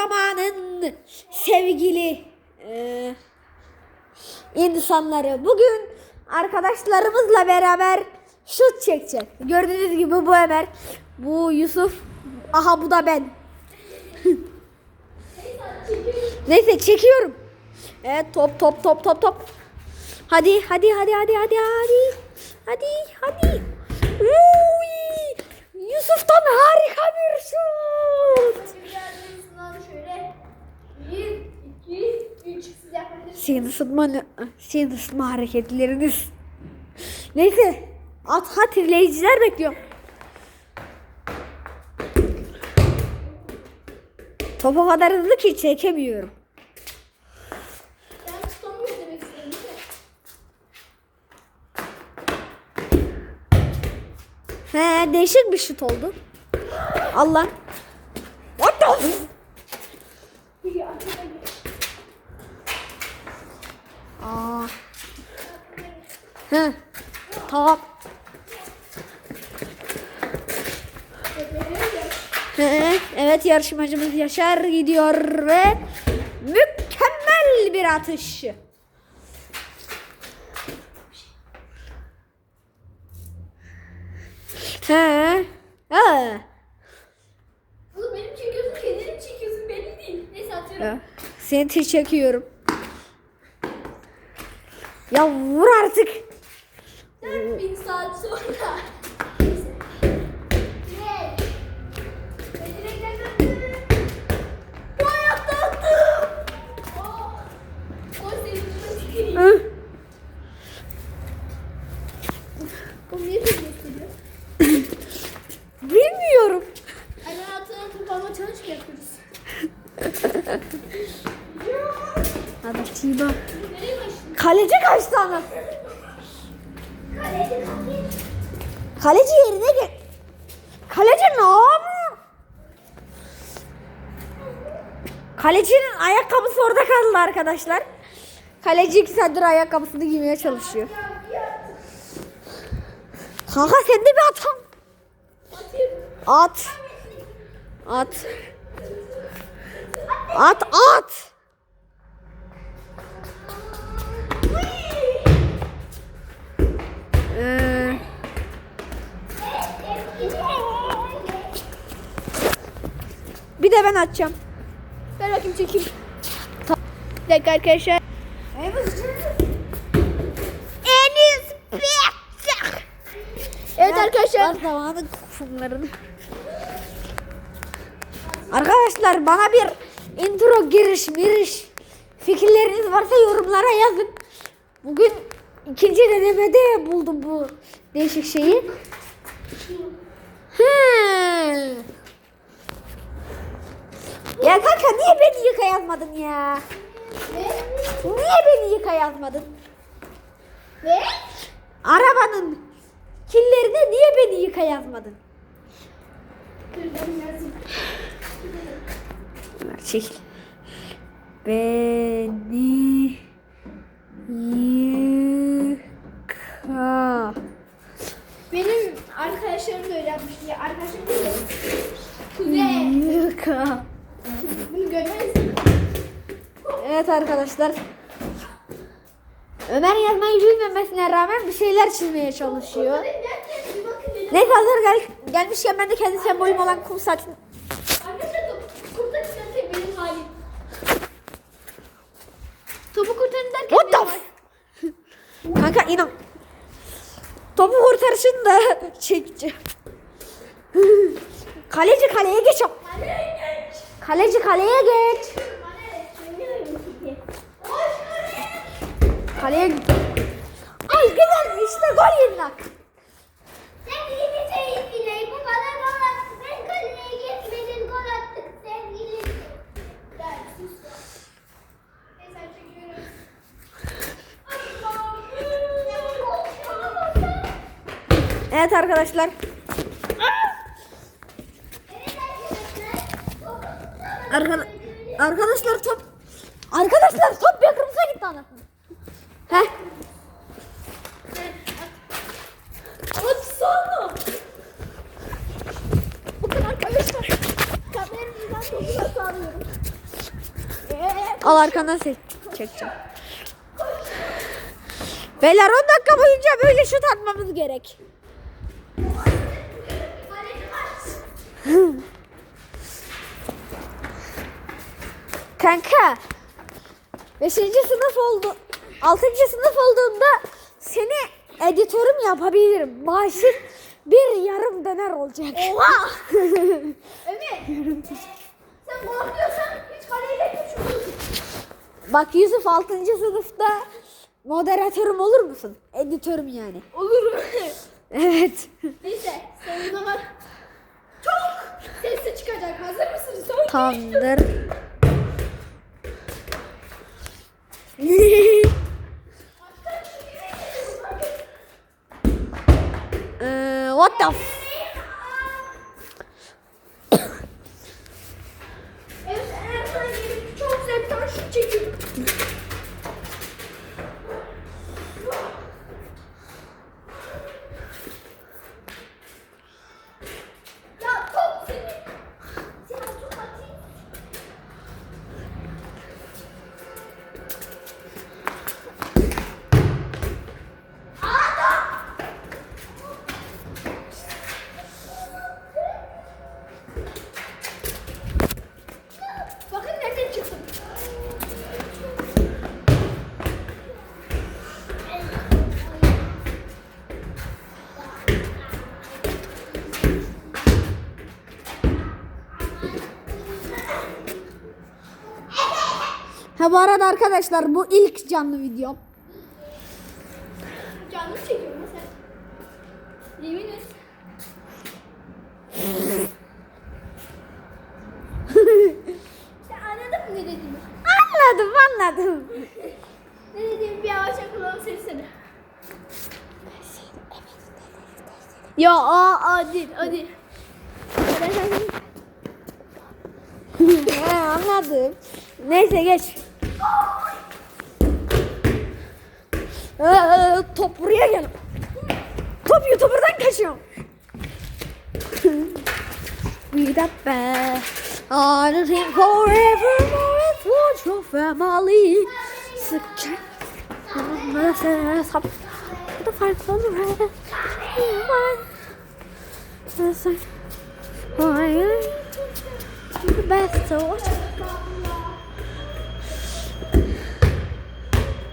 zamanın sevgili e, insanları. Bugün arkadaşlarımızla beraber şut çekecek. Gördüğünüz gibi bu Ömer, bu Yusuf, aha bu da ben. Neyse çekiyorum. Evet top top top top top. Hadi hadi hadi hadi hadi hadi. Hadi hadi. Uy! Yusuf'tan harika bir şut. şöyle. Bir, Senin ısıtma, senin ısıtma hareketleriniz. Neyse. At hatırlayıcılar bekliyor. Top o kadar hızlı ki çekemiyorum. He değişik bir şut oldu. Allah. What the f- Bir arkada gir. Aa. He. Tamam. Evet yarışmacımız Yaşar gidiyor ve mükemmel bir atış. He. Ha. Oğlum benim çekiyorsun, kendini mi çekiyorsun belli değil. Neyse atıyorum. Seni çekiyorum. Ya vur artık. 4000 saat sonra. Bilmiyorum. Ay ben altına top alma challenge yapıyoruz. Hadi Tiba. Kaleci kaç tane? Kaleci yerine gel. Kaleci ne yapıyor? Kalecinin ayakkabısı orada kaldı arkadaşlar. Kaleci iki saattir ayakkabısını giymeye çalışıyor. Kanka sen de bir. Atayım. At. At. At at. Bir de ben atacağım. Ver bakayım çekeyim. Bir dakika arkadaşlar. Enis Evet arkadaşlar. zamanı kumlarını. Arkadaşlar bana bir intro giriş miriş fikirleriniz varsa yorumlara yazın. Bugün ikinci denemede buldum bu değişik şeyi. Hı. Ya kanka niye beni yıka yazmadın ya? Niye beni yıka yazmadın? Ve Arabanın killerine niye beni yıka yazmadın? Ömer çekil. Beni yıka. benim arkadaşlarım da öyle yapmış diye. Arkadaşım değil de. Kuzey. Yıka. Evet arkadaşlar. Ömer yazmayı bilmemesine rağmen bir şeyler çizmeye çalışıyor. Neyse hazır gel gelmişken ben de kendi sembolüm olan kum saçını. Topu kurtarın derken What the f- Kanka inan. Topu kurtarışını da çekeceğim. Kaleci kaleye geç. Kaleci kaleye geç. Kaleye Ay güzel işte gol yedin hak. Sevgili seyirciler bu bana gol attı. Ben kaleye geçmedim gol attık sevgili. Evet arkadaşlar. Arka, arkadaşlar top Arkadaşlar top yakınımıza gitti anasını. Heh. Bakın arkadaşlar. Alıyorum? Eee Al arkandan ses çekeceğim. Beyler 10 dakika boyunca böyle şut atmamız gerek. Kanka 5. sınıf oldu. 6. sınıf olduğunda seni editörüm yapabilirim. Maaşın bir yarım döner olacak. Oha! Ömer. Sen gol atıyorsan hiç kaleyle düşmüyorsun. Bak Yusuf 6. sınıfta moderatörüm olur musun? Editörüm yani. Olur mu? Evet. Neyse sen o zaman çok sesli çıkacak. Hazır mısınız? Tamamdır. Ha bu arada arkadaşlar bu ilk canlı videom. Canlı çekiyorum sen. Yemin et. Anladın mı ne dediğimi? Anladım anladım. Ne dediğimi bir yavaş kulağım sesini. Ya aa adil adil. He, anladım. Neyse geç. Ee, top buraya gel. Top YouTuber'dan kaçıyor. We the best. I think forevermore for your family. Sıkça. Hesap. Bu da farklı olur. The best to.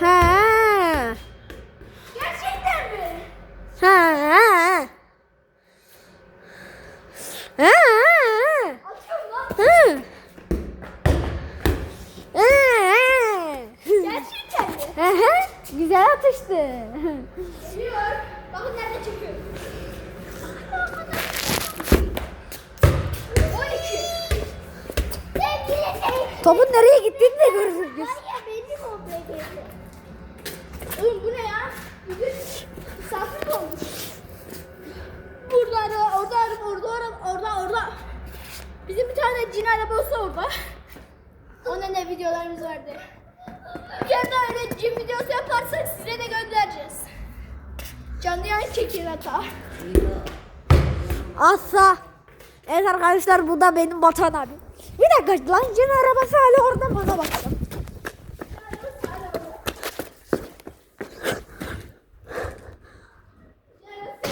Ha. Gerçekten mi? Ha. Ha. Ha. Atıyorum lan. Ha. Ha. Gerçekten mi? Aha, Güzel atıştı. Geliyor. Bakın nerede çekiyor. 12. Sevgili sevgili. Topun nereye gittiğini de görürüz. Var ya benim komple geldi. Oğlum bu ne ya? Bugün misafir mi olmuş? Burada araba, orada araba, orada araba, orada, orada. Bizim bir tane cin arabası orada. Onun ne videolarımız vardı. Bir yerde öyle cin videosu yaparsak size de göndereceğiz. Canlı yayın çekin hatta. Asa. Evet arkadaşlar bu da benim Batuhan abi. Bir dakika lan cin arabası hala orada bana bakalım.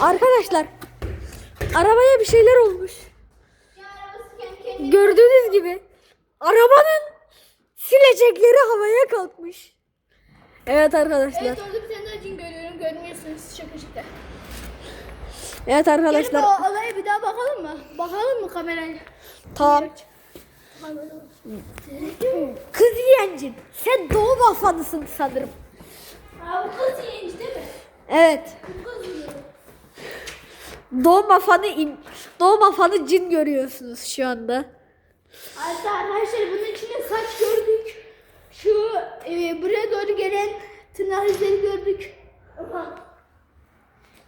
Arkadaşlar arabaya bir şeyler olmuş. Gördüğünüz gibi arabanın silecekleri havaya kalkmış. Evet arkadaşlar. Evet Görmüyorsunuz şaka şaka. Evet Gelin arkadaşlar. o olaya bir daha bakalım mı? Bakalım mı kamerayla? Tamam. Kız yiyencin. Sen doğum afanısın sanırım. Aa, bu kız yiyinci değil mi? Evet. Bu kız. Doğum afanı in, doğum afanı cin görüyorsunuz şu anda. Hatta arkadaşlar bunun içinde saç gördük. Şu e, buraya doğru gelen tırnak izleri gördük.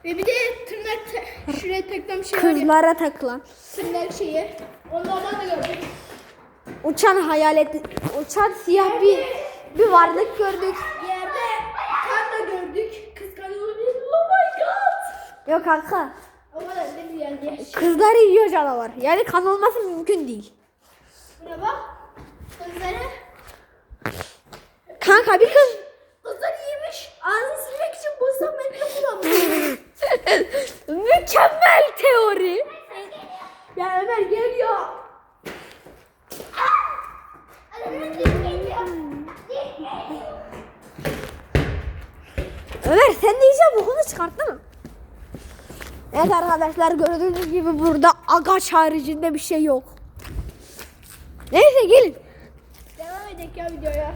Ve bir de tırnak te- şuraya takılan şey var. Kızlara takılan. Tırnak şeyi. Onlardan da gördük. Uçan hayalet, uçan siyah bir bir varlık gördük. Yerde kan da gördük. Kıskanılabilir. Oh my god. Yok kanka. Ama da ne bir yerde. Yiyor canavar. Yani kan olması mümkün değil. Buna bak. Kızlara. Kanka bir kız Kızlar iyiymiş. Ağzını silmek için bozsam ben de kullanmıyorum. Mükemmel teori. ya Ömer geliyor. Ömer sen de iyice bokunu çıkarttın? Evet arkadaşlar gördüğünüz gibi burada agaç haricinde bir şey yok. Neyse gelin. Edelim ya videoya.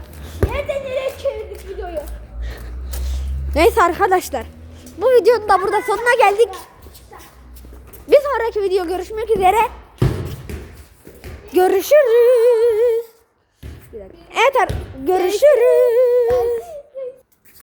Nereden nereye çevirdik videoyu? Neyse arkadaşlar. Bu videonun da burada sonuna geldik. Bir sonraki video görüşmek üzere. Görüşürüz. Evet görüşürüz.